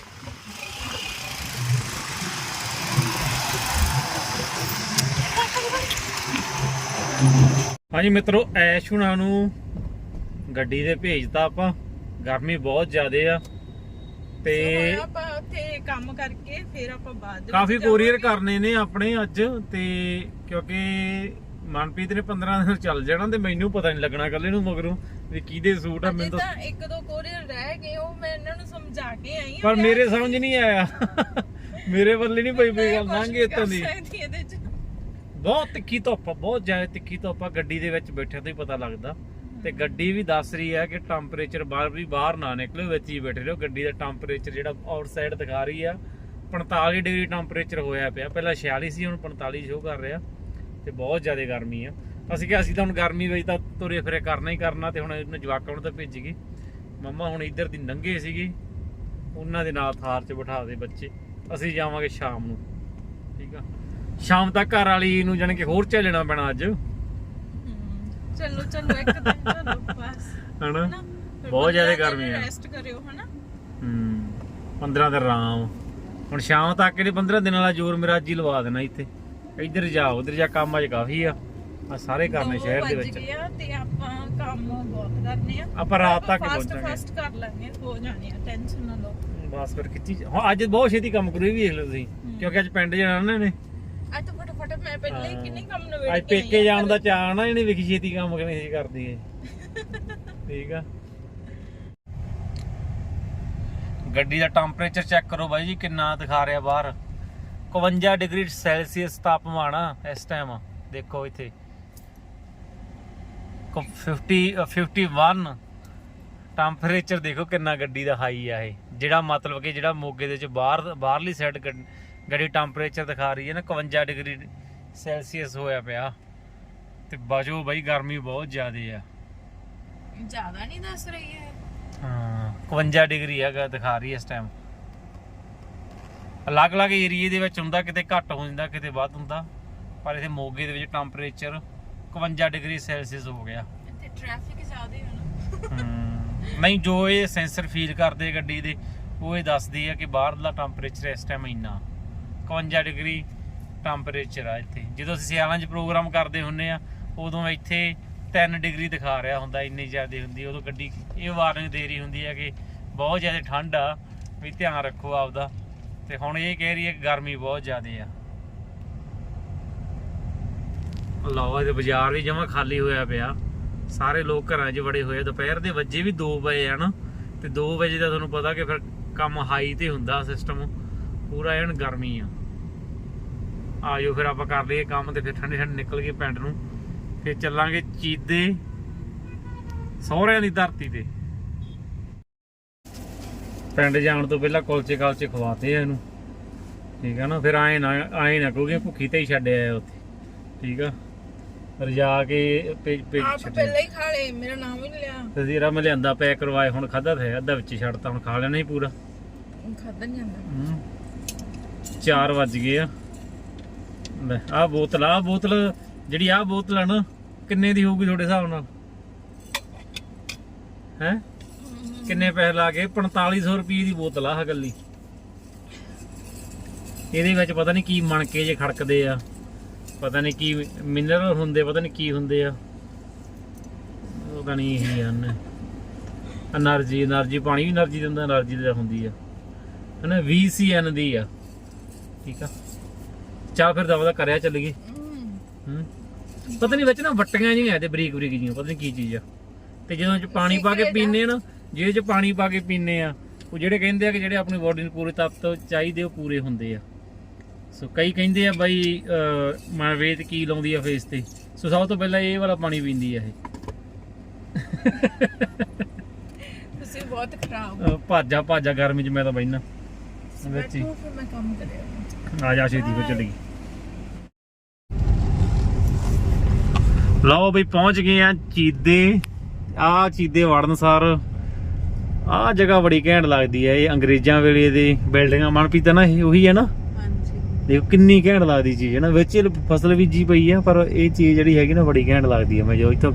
ਹਾਂਜੀ ਮਿੱਤਰੋ ਐਸ਼ ਹੁਣਾਂ ਨੂੰ ਗੱਡੀ ਦੇ ਭੇਜਤਾ ਆਪਾਂ। ਗਰਮੀ ਬਹੁਤ ਜ਼ਿਆਦੇ ਆ। ਤੇ ਹੁਣ ਆਪਾਂ ਉੱਥੇ ਕੰਮ ਕਰਕੇ ਫਿਰ ਆਪਾਂ ਬਾਅਦ ਵਿੱਚ ਕਾਫੀ ਕੋਰੀਅਰ ਜਾਵਾਂਗੇ। ਕਰਨੇ ਨੇ ਆਪਣੇ ਅੱਜ ਤੇ ਕਿਉਂਕਿ ਮਨਪ੍ਰੀਤ ਨੇ 15 ਦਿਨ ਚੱਲ ਜਾਣਾ ਤੇ ਮੈਨੂੰ ਪਤਾ ਨਹੀਂ ਲੱਗਣਾ ਕੱਲੇ ਨੂੰ ਮਗਰੋਂ ਵੀ ਕਿਹਦੇ ਸੂਟ ਆ ਅਜੇ ਮੈਨੂੰ ਤਾਂ ਤਾਂ ਇੱਕ ਦੋ ਕੋਰੀਅਰ ਰਹਿ ਗਏ ਉਹ ਮੈਂ ਇਹਨਾਂ ਨੂੰ ਸਮਝਾ ਕੇ ਆਈ ਹਾਂ ਪਰ ਮੈਂ ਮੇਰੇ ਸਮਝ ਨਹੀਂ ਆਇਆ। *laughs* ਮੇਰੇ ਵੱਲੇ ਨਹੀਂ ਪਈ ਪਈ ਮੈਂ ਗੱਲ ਕੁਛ ਲੰਘੇ ਨਹੀਂ ਇੱਥੋਂ ਕਰ ਦੀ ਸਕਦੀ ਇਹਦੇ 'ਚ। ਬਹੁਤ ਤਿੱਖੀ ਧੁੱਪ ਆ ਬਹੁਤ ਜ਼ਿਆਦਾ ਤਿੱਖੀ ਧੁੱਪ ਆ ਗੱਡੀ ਦੇ ਵਿੱਚ ਬੈਠਿਆਂ ਤੋਂ ਹੀ ਪਤਾ ਲੱਗਦਾ। ਤੇ ਗੱਡੀ ਵੀ ਦੱਸ ਰਹੀ ਹੈ ਕਿ ਟੈਂਪਰੇਚਰ ਬਾਹਰ ਵੀ ਬਾਹਰ ਨਾ ਨਿਕਲੋ, ਵਿੱਚ ਹੀ ਬੈਠੇ ਰਹੋ। ਗੱਡੀ ਦਾ ਟੈਂਪਰੇਚਰ ਜਿਹੜਾ ਆਊਟਸਾਈਡ ਦਿਖਾ ਰਹੀ ਆ 45 ਡਿਗਰੀ ਟੈਂਪਰੇਚਰ ਹੋਇਆ ਪਿਆ। ਪਹਿਲਾਂ 46 ਸੀ, ਹੁਣ 45 ਸ਼ੋ ਕਰ ਰਿਹਾ। ਤੇ ਬਹੁਤ ਜ਼ਿਆਦਾ ਗਰਮੀ ਆ। ਅਸੀਂ ਕਿਹਾ, ਅਸੀਂ ਤਾਂ ਹੁਣ ਗਰਮੀ ਵਿੱਚ ਤਾਂ ਤੁਰੇ ਫਿਰੇ ਕਰਨਾ ਹੀ ਕਰਨਾ ਤੇ ਹੁਣ ਇਹਨੂੰ ਜਵਾਕਾਂ ਨੂੰ ਤਾਂ ਭੇਜੀਗੀ ਮੰਮਾ ਹੁਣ ਇੱਧਰ ਦੀ ਨੰਗੇ ਸੀਗੀ। ਉਹਨਾਂ ਦੇ ਨਾਲ ਥਾਰ 'ਚ ਬਿਠਾ ਦੇ ਬੱਚੇ। ਅਸੀਂ ਜਾਵਾਂਗੇ ਸ਼ਾਮ ਨੂੰ। ਠੀਕ ਆ? ਸ਼ਾਮ ਤੱਕ ਘਰ ਵਾਲੀ ਨੂੰ ਜਾਣੀ ਕਿ ਹੋਰ ਚੱਲਣਾ ਪੈਣਾ ਅੱਜ। ਚਲੋ ਚਲੋ ਇੱਕ ਦਿਨ ਚਲੋ ਬਸ। ਹਨਾ? ਹਨਾ? ਫਿਰ ਬਹੁਤ ਜ਼ਿਆਦਾ ਪੰਦਰਾਂ ਗਰਮੀ ਦਿਨ ਆ। ਰੈਸਟ ਕਰਿਓ ਹਨਾ? ਹੂੰ 15 ਦਿਨ ਆਰਾਮ। ਹੁਣ ਸ਼ਾਮ ਤੱਕ ਇਹਨੇ 15 ਦਿਨਾਂ ਵਾਲਾ ਜ਼ੋਰ ਮੇਰਾ ਅੱਜ ਹੀ ਲਵਾ ਦੇਣਾ ਇੱਥੇ। ਇੱਧਰ ਜਾ ਉਧਰ ਜਾ ਕੰਮ ਅੱਜ ਕਾਫੀ ਆ। ਆ ਸਾਰੇ ਕਰਨੇ ਦੋ ਸ਼ਹਿਰ ਦੇ ਵੱਜ ਵਿੱਚ। ਗਏ ਆ ਤੇ ਆਪਾਂ ਕੰਮ ਬਹੁਤ ਕਰਨੇ ਆ। ਆਪਾਂ ਰਾਤ ਤੱਕ ਪਹੁੰਚਾਂਗੇ। ਫਾਸਟ ਕਰ ਲੈਣੇ ਹੋ ਜਾਣੇ ਆ ਟੈਨਸ਼ਨ ਨਾ ਲਓ। ਬਸ ਫਿਰ ਖਿੱਚੀ ਹੁਣ ਅੱਜ ਬਹੁਤ ਛੇਤੀ ਕੰਮ ਕਰੂ ਇਹ ਵੀ ਦੇਖ ਲਓ ਤੁਸੀਂ। ਕਿਉਂਕਿ ਅੱਜ ਪਿੰਡ ਜਾਣਾ ਨਾ ਪਹਿਲਾਂ ਹੀ ਹਾਂ। ਕਿੰਨੇ ਕੰਮ ਨਵੇੜ ਅੱਜ ਪੇਕੇ ਜਾਣ ਦਾ ਚਾਅ ਨਾ ਇਹਨੇ ਵੇਖੀ ਛੇਤੀ ਕੰਮ ਕਰਨੇ ਸੀ ਕਰਦੀ ਏ। ਠੀਕ ਆ। ਗੱਡੀ ਦਾ ਟੈਂਪਰੇਚਰ ਚੈੱਕ ਕਰੋ ਬਾਈ ਜੀ ਕਿੰਨਾ ਦਿਖਾ ਰਿਹਾ ਬਾਹਰ। 51 ਡਿਗਰੀ ਸੈਲਸੀਅਸ ਤਾਪਮਾਨ ਆ ਇਸ ਟਾਈਮ ਦੇਖੋ ਇੱਥੇ। ਕੋ 50 ਅ, 51 ਟੈਂਪਰੇਚਰ ਦੇਖੋ ਕਿੰਨਾ ਗੱਡੀ ਦਾ ਹਾਈ ਆ ਇਹ। ਜਿਹੜਾ ਮਤਲਬ ਕਿ ਜਿਹੜਾ ਮੋਗੇ ਦੇ ਚ ਬਾਹਰ ਬਾਹਰਲੀ ਸਾਈਡ ਗੱਡੀ ਟੈਂਪਰੇਚਰ ਦਿਖਾ ਰਹੀ ਹੈ ਨਾ 51 ਡਿਗਰੀ ਸੈਲਸੀਅਸ ਹੋਇਆ ਪਿਆ। ਤੇ ਬਾਜੋ ਬਾਈ ਗਰਮੀ ਬਹੁਤ ਜ਼ਿਆਦੇ ਆ। ਜ਼ਿਆਦਾ ਨਹੀਂ ਦੱਸ ਰਹੀ ਹੈ ਹਾਂ 51 ਡਿਗਰੀ ਹੈਗਾ ਦਿਖਾ ਰਹੀ ਇਸ ਟਾਈਮ ਅਲੱਗ-ਅਲੱਗ ਏਰੀਏ ਦੇ ਵਿੱਚ ਹੁੰਦਾ ਕਿਤੇ ਘੱਟ ਹੋ ਜਾਂਦਾ ਕਿਤੇ ਵੱਧ ਹੁੰਦਾ। ਪਰ ਇੱਥੇ ਮੋਗੇ ਦੇ ਵਿੱਚ ਟੈਂਪਰੇਚਰ 51 ਡਿਗਰੀ ਸੈਲਸੀਅਸ ਹੋ ਗਿਆ। ਇੱਥੇ ਟ੍ਰੈਫਿਕ ਜ਼ਿਆਦਾ ਹੀ ਹਮ, ਨਹੀਂ ਜੋ ਇਹ ਸੈਂਸਰ ਫੀਲ ਕਰਦੇ ਗੱਡੀ ਦੇ ਉਹ ਇਹ ਦੱਸਦੀ ਆ ਕਿ ਬਾਹਰਲਾ ਟੈਂਪਰੇਚਰ ਇਸ ਟਾਈਮ ਇੰਨਾ। 51 ਡਿਗਰੀ ਟੈਂਪਰੇਚਰ ਆ ਇੱਥੇ। ਜਦੋਂ ਅਸੀਂ ਸਿਆਲਾਂ 'ਚ ਪ੍ਰੋਗਰਾਮ ਕਰਦੇ ਹੁੰਨੇ ਆ, ਉਦੋਂ ਇੱਥੇ 3 ਡਿਗਰੀ ਦਿਖਾ ਰਿਹਾ ਹੁੰਦਾ, ਇੰਨੀ ਜ਼ਿਆਦਾ ਹੁੰਦੀ। ਉਦੋਂ ਗੱਡੀ, ਇਹ ਵਾਰਨਿੰਗ ਦੇ ਰਹੀ ਹੁੰਦੀ ਹੈ ਕਿ ਬਹੁਤ ਜ਼ਿਆਦਾ ਠੰਡ ਆ, ਵੀ ਧਿਆਨ ਰੱਖੋ ਆਪਦਾ। ਤੇ ਹੁਣ ਇਹ ਕਹਿ ਰਹੀ ਹੈ ਕਿ ਗਰਮੀ ਬਹੁਤ ਜ਼ਿਆਦਾ ਆ। ਲਓ, ਇਹ ਬਾਜ਼ਾਰ ਵੀ ਜਮਾ ਖਾਲੀ ਹੋਇਆ ਪਿਆ। ਸਾਰੇ ਲੋਕ ਘਰਾਂ 'ਚ ਵੜੇ ਹੋਏ ਦੁਪਹਿਰ ਦੇ ਵੱਜੇ ਵੀ 2 ਵਜੇ ਆ ਨਾ। ਤੇ 2 ਵਜੇ ਦਾ ਤੁਹਾਨੂੰ ਪਤਾ ਕਿ ਫਿਰ ਕੰਮ ਹਾਈ ਤੇ ਹੁੰਦਾ ਸਿਸਟਮ ਪੂਰਾ ਐਨ ਗਰਮੀ ਆ। ਆਜੋ ਫਿਰ ਆਪਾਂ ਕਰ ਲਈਏ ਕੰਮ ਤੇ ਫਿਰ ਠੰਡੇ ਠੰਡੇ ਨਿਕਲ ਗਏ ਪਿੰਡ ਨੂੰ। ਫਿਰ ਚੱਲਾਂਗੇ ਚੀਦੇ ਸਹੁਰਿਆਂ ਦੀ ਧਰਤੀ ਤੇ। ਪਿੰਡ ਜਾਣ ਤੋਂ ਪਹਿਲਾਂ ਕੁਲਚੇ ਕਾਲਚੇ ਖਵਾਤੇ ਆ ਇਹਨੂੰ। ਠੀਕ ਆ ਨਾ ਫਿਰ ਆਏ ਨਾ ਆਏ ਨਾ ਕਿਉਂਕਿ ਭੁੱਖੀ ਤੇ ਹੀ ਛੱਡਿਆ ਉੱਥੇ। ਠੀਕ ਆ? ਰਜਾ ਕੇ ਪੇਜ ਪੇਜ ਆਪ ਪਹਿਲਾਂ ਹੀ ਖਾ ਲਏ ਮੇਰਾ ਨਾਮ ਹੀ ਨਹੀਂ ਲਿਆ। ਤੇ ਮੈਂ ਲਿਆਂਦਾ ਪੈਕ ਕਰਵਾਏ ਹੁਣ ਖਾਦਾ ਤੇ ਅੱਧਾ ਵਿੱਚ ਛੱਡਤਾ ਹੁਣ ਖਾ ਲੈਣਾ ਹੀ ਪੂਰਾ। ਖਾਦਾ ਨਹੀਂ ਜਾਂਦਾ। 4 ਵੱਜ ਗਏ ਆ। ਲੈ, ਆਹ ਬੋਤਲ ਆਹ ਬੋਤਲ, ਜਿਹੜੀ ਆਹ ਬੋਤਲ ਆ ਨਾ, ਕਿੰਨੇ ਦੀ ਹੋਊਗੀ ਤੁਹਾਡੇ ਹਿਸਾਬ ਨਾਲ? ਹੈ? ਕਿੰਨੇ ਪੈਸੇ ਲਾ ਕੇ? 4500 ਰੁਪਏ ਦੀ ਬੋਤਲ ਆ ਹਗੱਲੀ ਇਹਦੇ ਵਿੱਚ ਪਤਾ ਨਹੀਂ ਕੀ ਮਣਕੇ ਜੇ ਖੜਕਦੇ ਆ। ਪਤਾ ਨਹੀਂ ਕੀ ਮਿਨਰਲ ਹੁੰਦੇ, ਪਤਾ ਨਹੀਂ ਕੀ ਹੁੰਦੇ ਆ। ਪਤਾ ਨਹੀਂ ਇਹ ਹਨ એનર્ਜੀ એનર્ਜੀ ਪਾਣੀ ਵੀ એનર્ਜੀ ਦਿੰਦਾ એનર્ਜੀ ਦਾ ਹੁੰਦੀ ਆ। ਹਨਾ ਵੀ ਸੀ ਐਨ ਦੀ ਆ। ਠੀਕ ਆ? ਚੱਲ ਫਿਰ ਦਵਾ ਦਾ ਕਰਿਆ ਚੱਲੀਏ ਹੂੰ। ਪਤਾ ਨਹੀਂ ਵਿੱਚ ਨਾ ਵੱਟੀਆਂ ਜਿਹੀਆਂ ਤੇ ਬਰੀਕ ਬਰੀਕ ਜਿਹੀਆਂ ਪਤਾ ਨਹੀਂ ਕੀ ਚੀਜ਼ ਆ। ਤੇ ਜਦੋਂ ਚ ਪਾਣੀ ਪਾ ਕੇ ਪੀਨੇ ਨਾ। ਜੇ ਚ ਪਾਣੀ ਪਾ ਕੇ ਪੀਨੇ ਆ ਉਹ ਜਿਹੜੇ ਕਹਿੰਦੇ ਆ ਕਿ ਜਿਹੜੇ ਆਪਣੀ ਬੋਡੀ ਨੂੰ ਪੂਰੇ ਤੱਤ ਚਾਹੀਦੇ ਉਹ ਪੂਰੇ ਹੁੰਦੇ ਆ। ਸੋ ਕਈ ਕਹਿੰਦੇ ਆ ਬਾਈ ਮਨਵੇਦ ਕੀ ਲਾਉਂਦੀ ਆ ਫੇਸ ਤੇ। ਸੋ ਸਭ ਤੋਂ ਪਹਿਲਾਂ ਇਹ ਵਾਲਾ ਪਾਣੀ ਪੀਂਦੀ ਆ ਇਹ। ਤੁਸੀਂ ਬਹੁਤ ਖਰਾਬ ਭਾਜਾ ਭਾਜਾ ਗਰਮੀ ਚ ਮੈਂ ਤਾਂ ਬੈਠਣਾ ਵਿੱਚ ਹੀ। ਬੈਠੋ ਫਿਰ ਮੈਂ ਕੰਮ ਕਰਿਆ। ਆ ਜਾ ਛੇਤੀ ਕੋ ਚੱਲੀ ਲਓ ਬਈ ਪਹੁੰਚ ਗਏ ਆ ਚੀਦੇ। ਆ ਚੀਦੇ ਵੜਨ ਸਾਰ ਆ ਜਗ੍ਹਾ ਬੜੀ ਘੈਂਟ ਲੱਗਦੀ ਹੈ ਇਹ ਅੰਗਰੇਜ਼ਾਂ ਵੇਲੇ ਦੀ ਬਿਲਡਿੰਗਾਂ। ਮਨਪੀਤ ਨਾ ਇਹ ਉਹੀ ਹੈ ਨਾ? ਹਾਂਜੀ। ਦੇਖੋ ਕਿੰਨੀ ਘੈਂਟ ਲੱਗਦੀ ਚੀਜ਼ ਹੈ ਨਾ। ਵਿੱਚ ਇਹ ਫਸਲ ਬੀਜੀ ਪਈ ਆ ਪਰ ਇਹ ਚੀਜ਼ ਜਿਹੜੀ ਹੈਗੀ ਨਾ ਬੜੀ ਘੈਂਟ ਲੱਗਦੀ ਹੈ ਮੈਂ ਜੋ ਇੱਥੋਂ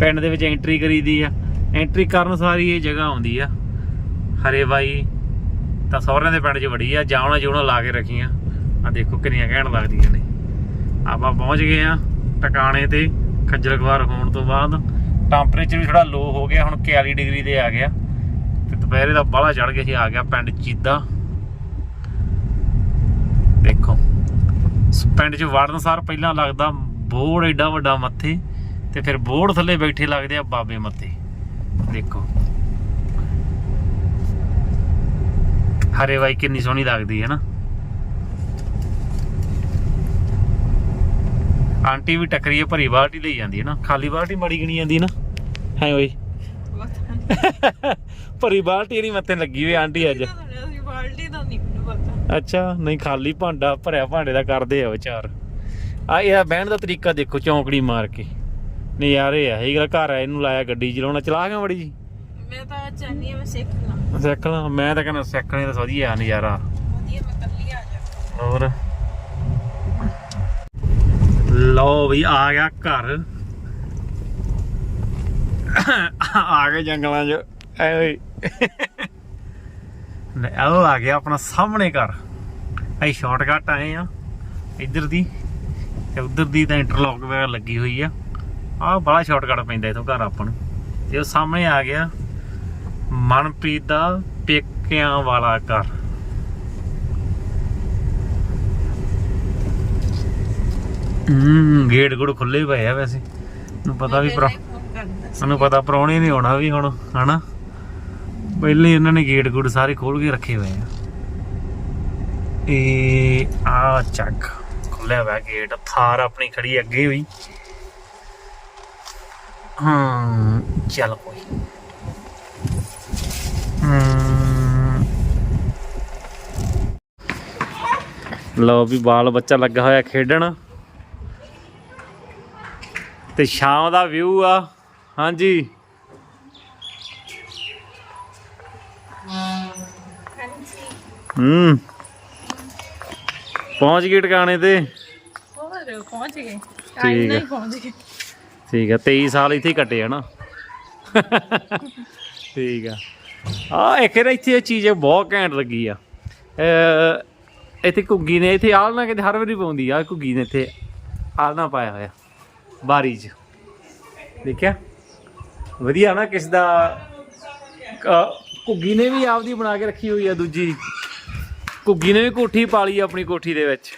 ਪਿੰਡ ਦੇ ਵਿੱਚ ਐਂਟਰੀ ਕਰੀਦੀ ਆ। ਐਂਟਰੀ ਕਰਨ ਸਾਰੀ ਇਹ ਜਗ੍ਹਾ ਆਉਂਦੀ ਆ। ਹਰੇ ਬਾਈ ਤਾਂ ਸਹੁਰਿਆਂ ਦੇ ਪਿੰਡ 'ਚ ਵੜੀ ਆ। ਜਾਵਣਾ ਜੂਣਾ ਲਾ ਕੇ ਰੱਖੀਆਂ। ਆ ਦੇਖੋ ਕਿੰਨੀਆਂ ਘੈਂਟ ਲੱਗਦੀਆਂ ਨੇ। ਆਪਾਂ ਪਹੁੰਚ ਗਏ ਆ ਟਿਕਾਣੇ ਤੇ। ਖੱਜਲ ਖਵਾਰ ਹੋਣ ਤੋਂ ਬਾਅਦ ਟੈਂਪਰੇਚਰ ਵੀ ਥੋੜਾ ਲੋ ਹੋ ਗਿਆ, ਹੁਣ 41 ਡਿਗਰੀ ਤੇ ਆ ਗਿਆ। ਤੇ ਦੁਪਹਿਰੇ ਦਾ ਬਾਹਲਾ ਚੜ ਗਿਆ ਸੀ, ਆ ਗਿਆ ਪਿੰਡ ਚੀਦਾ। ਦੇਖੋ ਪਿੰਡ 'ਚ ਵੜਨ ਸਾਰ ਪਹਿਲਾਂ ਲੱਗਦਾ ਬੋੜ ਏਡਾ ਵੱਡਾ ਮੱਥੇ, ਤੇ ਫਿਰ ਬੋੜ ਥੱਲੇ ਬੈਠੇ ਲੱਗਦੇ ਆ ਬਾਬੇ ਮੱਥੇ। ਦੇਖੋ। ਹਰੇ ਬਾਈ ਕਿੰਨੀ ਸੋਹਣੀ ਲੱਗਦੀ ਹੈ ਨਾ। ਆਂਟੀ ਵੀ ਟੱਕਰੀ ਹੈ ਭਰੀ ਬਾਲਟੀ ਲਈ ਜਾਂਦੀ ਹੈ ਨਾ। ਖਾਲੀ ਬਾਲਟੀ ਮੜੀ ਗਣੀ ਜਾਂਦੀ ਨਾ। ਹੈ ਓਏ। ਭਰੀ ਬਾਲਟੀ ਨਹੀਂ ਮੱਥੇ ਲੱਗੀ ਹੋਈ ਆਂਟੀ ਅੱਜ। ਅਸੀਂ ਬਾਲਟੀ ਦਾ ਨਹੀਂ ਮੈਨੂੰ ਪਤਾ ਅੱਛਾ ਨਹੀਂ ਖਾਲੀ ਭਾਂਡਾ ਭਰਿਆ ਭਾਂਡੇ ਦਾ ਕਰਦੇ ਆ ਵਿਚਾਰ। ਆ ਇਹ ਬਹਿਣ ਦਾ ਤਰੀਕਾ ਦੇਖੋ ਚੌਂਕੜੀ ਮਾਰ ਕੇ। ਨਜ਼ਾਰੇ ਆ ਇਹ ਗੱਲ ਘਰ ਆ ਇਹਨੂੰ ਲਾਇਆ ਗੱਡੀ ਚਲਾਉਣਾ। ਚਲਾ ਗਿਆ ਬੜੀ ਜੀ? ਮੈਂ ਤਾਂ ਚਾਹਨੀ ਆ ਮੈਂ ਸਿੱਖ ਲਾਂ। ਸਿੱਖ ਲਾ। ਮੈਂ ਤਾਂ ਕਹਿੰਦਾ ਸਿੱਖਣੇ ਤਾਂ ਵਧੀਆ ਨਜ਼ਾਰਾ। ਵਧੀਆ ਮੈਂ ਕੱਲੀ ਆ ਜਾ। ਹੋਰ? ਲਓ ਵੀ ਆ ਗਿਆ ਘਰ। ਆ ਗਏ ਜੰਗਲਾਂ 'ਚ। ਐ ਲੈ, ਉਹ ਆ ਗਿਆ ਆਪਣਾ ਸਾਹਮਣੇ ਘਰ। ਅਸੀਂ ਸ਼ਾਰਟਕਟ ਆਏ ਆ। ਇੱਧਰ ਦੀ ਤੇ ਉੱਧਰ ਦੀ ਤਾਂ ਇੰਟਰਲੌਕ ਵਗੈਰਾ ਲੱਗੀ ਹੋਈ ਆ। ਆਹ ਬੜਾ ਸ਼ਾਰਟਕਟ ਪੈਂਦਾ ਇਥੋਂ ਘਰ ਆਪਾਂ ਨੂੰ। ਤੇ ਉਹ ਸਾਹਮਣੇ ਆ ਗਿਆ ਮਨਪ੍ਰੀਤ ਦਾ ਪੇਕਿਆਂ ਵਾਲਾ ਘਰ। ਹੂੰ ਗੇਟ ਗੁੜ ਖੁੱਲੇ ਪਏ ਆ ਵੈਸੇ। ਨੂੰ ਪਤਾ ਵੀ ਪਰ ਸਾਨੂੰ ਪਤਾ ਪ੍ਰਾਹੁਣੇ ਨਹੀਂ ਆਉਣਾ ਵੀ ਹੁਣ ਹਨਾ? ਪਹਿਲੇ ਹੀ ਉਹਨਾਂ ਨੇ ਗੇਟ ਗੁੜ ਸਾਰੇ ਖੋਲ ਕੇ ਰੱਖੇ ਹੋਏ ਆ। ਇਹ ਆ ਚੱਕ ਖੁੱਲਿਆ ਹੋਇਆ ਗੇਟ ਥਾਰ ਆਪਣੀ ਖੜੀ ਅੱਗੇ ਹੋਈ ਹਾਂ ਚੱਲ ਕੋਈ। ਲਓ ਵੀ ਬਾਲ ਬੱਚਾ ਲੱਗਾ ਹੋਇਆ ਖੇਡਣ। ਤੇ ਸ਼ਾਮ ਦਾ ਵਿਊ ਆ। ਹਾਂਜੀ। ਹੂੰ। ਪਹੁੰਚ ਗਏ ਟਿਕਾਣੇ ਤੇ। ਹੋਰ ਪਹੁੰਚ ਗਏ। ਠੀਕ ਟਾਈਮ। ਨਾਲ ਪਹੁੰਚ ਗਏ। ਠੀਕ ਆ 23 ਸਾਲ ਇੱਥੇ ਕੱਟੇ ਆ ਨਾ। ਠੀਕ ਆ। ਆ ਇੱਕ ਨਾ ਇੱਥੇ ਇਹ ਚੀਜ਼ ਬਹੁਤ ਘੈਂਟ ਲੱਗੀ ਆ। ਇੱਥੇ ਘੁੱਗੀ ਨੇ ਇੱਥੇ ਆਲਣਾ ਕਿਤੇ ਹਰ ਵਾਰੀ ਪਾਉਂਦੀ ਆ। ਘੁੱਗੀ ਨੇ ਇੱਥੇ ਆਲਣਾ ਪਾਇਆ ਹੋਇਆ। ਬਾਰੀ 'ਚ। ਦੇਖਿਆ? ਵਧੀਆ ਨਾ ਕਿਸ ਦਾ ਘੁੱਗੀ ਨੇ ਵੀ ਆਪਦੀ ਬਣਾ ਕੇ ਰੱਖੀ ਹੋਈ ਆ ਦੂਜੀ। ਘੁੱਗੀ ਨੇ ਵੀ ਕੋਠੀ ਪਾਲੀ ਆ ਆਪਣੀ ਕੋਠੀ ਦੇ ਵਿੱਚ।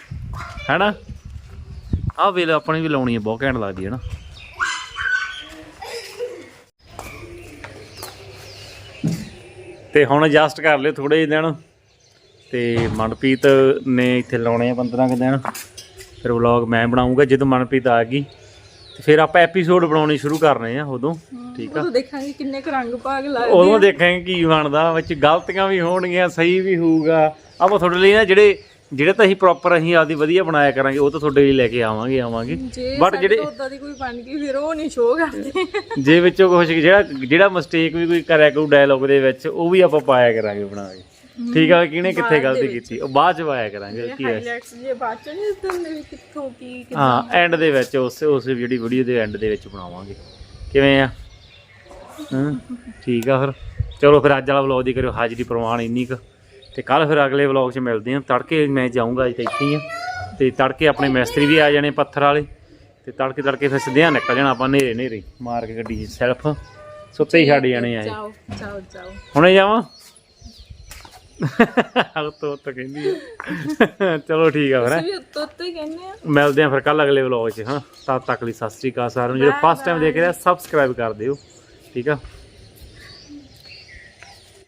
ਹੈਨਾ? ਆਹ ਵੇਲ ਆਪਣੀ ਵੀ ਲਾਉਣੀ ਹੈ ਬਹੁਤ ਘੈਂਟ ਲੱਗਦੀ ਹੈ ਨਾ। ਤੇ ਹੁਣ ਐਡਜਸਟ ਕਰ ਲਿਓ ਥੋੜੇ ਜਿਹੇ ਦਿਨ। ਤੇ ਮਨਪ੍ਰੀਤ ਨੇ ਇੱਥੇ ਲਾਉਣੇ ਆ 15 ਕੁ ਦਿਨ। ਫਿਰ ਵਲੌਗ ਮੈਂ ਬਣਾਉਂਗਾ ਜਦੋਂ ਮਨਪ੍ਰੀਤ ਆ ਗਈ। ਤੇ ਫਿਰ ਆਪਾਂ ਐਪੀਸੋਡ ਬਣਾਉਣੇ ਸ਼ੁਰੂ ਕਰਨੇ ਆ ਉਦੋਂ ਠੀਕ ਆ? ਉਦੋਂ ਦੇਖਾਂਗੇ ਕਿੰਨੇ ਕੁ ਰੰਗ ਭਾਗ ਲੱਗਦੇ ਉਦੋਂ ਦੇਖਾਂਗੇ ਕੀ ਬਣਦਾ ਵਿੱਚ ਗਲਤੀਆਂ ਵੀ ਹੋਣਗੀਆਂ ਸਹੀ ਵੀ ਹੋਊਗਾ। ਆਪਾਂ ਤੁਹਾਡੇ ਲਈ ਨਾ ਜਿਹੜੇ ਜਿਹੜੇ ਤਾਂ ਅਸੀਂ ਪ੍ਰੋਪਰ ਅਸੀਂ ਆਪਦੀ ਵਧੀਆ ਬਣਾਇਆ ਕਰਾਂਗੇ ਉਹ ਤਾਂ ਤੁਹਾਡੇ ਲਈ ਲੈ ਕੇ ਆਵਾਂਗੇ ਆਵਾਂਗੇ। ਬਟ ਜਿਹੜੇ ਉਦਾਂ ਦੀ ਕੋਈ ਬਣ ਗਈ ਫਿਰ ਉਹ ਨਹੀਂ ਸ਼ੋਅ ਕਰਦੇ। ਜੇ ਵਿੱਚੋਂ ਕੁਝ ਜਿਹੜਾ ਜਿਹੜਾ ਮਿਸਟੇਕ ਵੀ ਕੋਈ ਕਰਿਆ ਕੋਈ ਡਾਇਲੌਗ ਦੇ ਵਿੱਚ ਉਹ ਵੀ ਆਪਾਂ ਪਾਇਆ ਕਰਾਂਗੇ ਬਣਾ ਕੇ ਠੀਕ ਆ ਕਿਹਨੇ ਕਿੱਥੇ ਗਲਤੀ ਕੀਤੀ? ਉਹ ਬਾਅਦ ਚ ਪਾਇਆ ਕਰਾਂਗੇ ਕੀ ਹੈ? ਹਾਈਲਾਈਟਸ ਜੇ ਬਾਅਦ ਚ ਨਹੀਂ ਦਿੰਦੇ ਵੀ ਕਿੱਥੋਂ ਕੀ ਕਿੱਦਾਂ। ਹਾਂ ਐਂਡ ਦੇ ਵਿੱਚ ਉਸ ਉਸ ਜਿਹੜੀ ਵੀਡੀਓ ਦੇ ਐਂਡ ਦੇ ਵਿੱਚ ਬਣਾਵਾਂਗੇ। ਕਿਵੇਂ ਆ? ਹਾਂ ਠੀਕ ਆ ਫਿਰ। ਚਲੋ ਫਿਰ ਅੱਜ ਵਾਲਾ ਵਲੌਗ ਦੀ ਕਰਿਓ ਹਾਜ਼ਰੀ ਪ੍ਰਵਾਨ ਇੰਨੀ ਕੁ। ਤੇ ਕੱਲ ਫਿਰ ਅਗਲੇ ਵਲੌਗ 'ਚ ਮਿਲਦੇ ਹਾਂ। ਤੜਕੇ ਮੈਂ ਜਾਊਂਗਾ ਅੱਜ ਤਾਂ ਇੱਥੇ ਹੀ ਆ। ਤੇ ਤੜਕੇ ਆਪਣੇ ਮਿਸਤਰੀ ਵੀ ਆ ਜਾਣੇ ਪੱਥਰ ਵਾਲੇ। ਤੇ ਤੜਕੇ ਤੜਕੇ ਫਿਰ ਸਿੱਧਿਆਂ ਨਿਕਲ ਜਾਣਾ ਆਪਾਂ ਨੇਰੇ ਨੇਰੇ ਮਾਰ ਕੇ ਗੱਡੀ ਸੈਲਫ। ਸੁੱਤੇ ਹੀ ਛੱਡ ਜਾਣੇ ਆ ਇਹ। ਜਾਓ ਜਾਓ ਜਾਓ। ਹੁਣੇ ਜਾਵਾਂ? ਉਹ ਤੋਂ ਤਾਂ ਕਹਿੰਦੀ ਆ। ਚਲੋ ਠੀਕ ਆ ਫਿਰ ਹੈਂ। ਅਸੀਂ ਵੀ ਉੱਤੋਂ ਉੱਤੇ ਹੀ ਕਹਿੰਦੇ ਆ। ਮਿਲਦੇ ਆ ਫਿਰ ਕੱਲ ਅਗਲੇ ਵਲੌਗ 'ਚ ਹਾਂ। ਤਦ ਤੱਕ ਲਈ ਸਤਿ ਸ੍ਰੀ ਅਕਾਲ ਸਾਰਿਆਂ ਨੂੰ। ਜਿਹੜੇ ਫਸਟ ਟਾਈਮ ਦੇਖ ਰਹੇ ਆ ਸਬਸਕ੍ਰਾਈਬ ਕਰ ਦਿਓ ਠੀਕ ਆ?